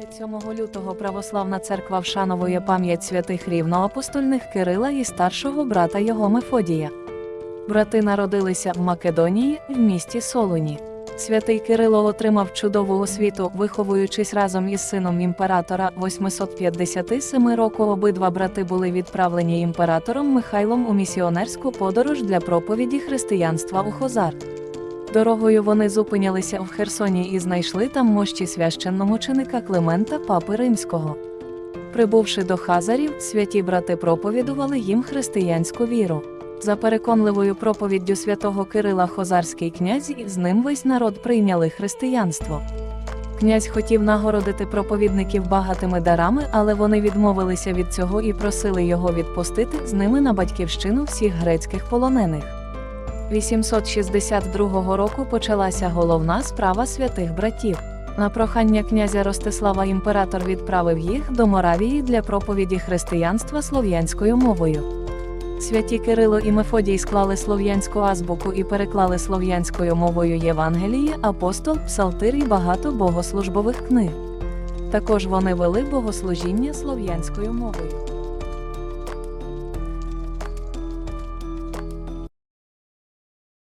27 лютого православна церква вшановує пам'ять святих рівноапостольних Кирила і старшого брата його Мефодія. Брати народилися в Македонії, в місті Солуні. Святий Кирило отримав чудову освіту, виховуючись разом із сином імператора 857 року. Обидва брати були відправлені імператором Михайлом у місіонерську подорож для проповіді християнства у Хозар. Дорогою вони зупинялися в Херсоні і знайшли там мощі священномученика Климента Папи Римського. Прибувши до Хазарів, святі брати проповідували їм християнську віру. За переконливою проповіддю святого Кирила Хозарський князь і з ним весь народ прийняли християнство. Князь хотів нагородити проповідників багатими дарами, але вони відмовилися від цього і просили його відпустити з ними на батьківщину всіх грецьких полонених. 862 року почалася головна справа святих братів. На прохання князя Ростислава імператор відправив їх до Моравії для проповіді християнства слов'янською мовою. Святі Кирило і Мефодій склали слов'янську азбуку і переклали слов'янською мовою Євангеліє, апостол, псалтир і багато богослужбових книг. Також вони вели богослужіння слов'янською мовою.